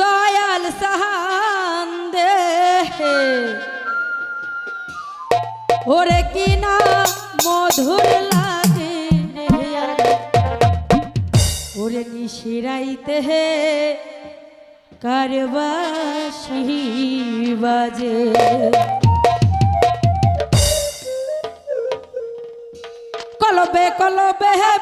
দয়াল সাহান দে ওরে কিনা মধুর লাগে ওরে নিশিরাইতে হে কারবাসি বাজে। কলবে কলবে হে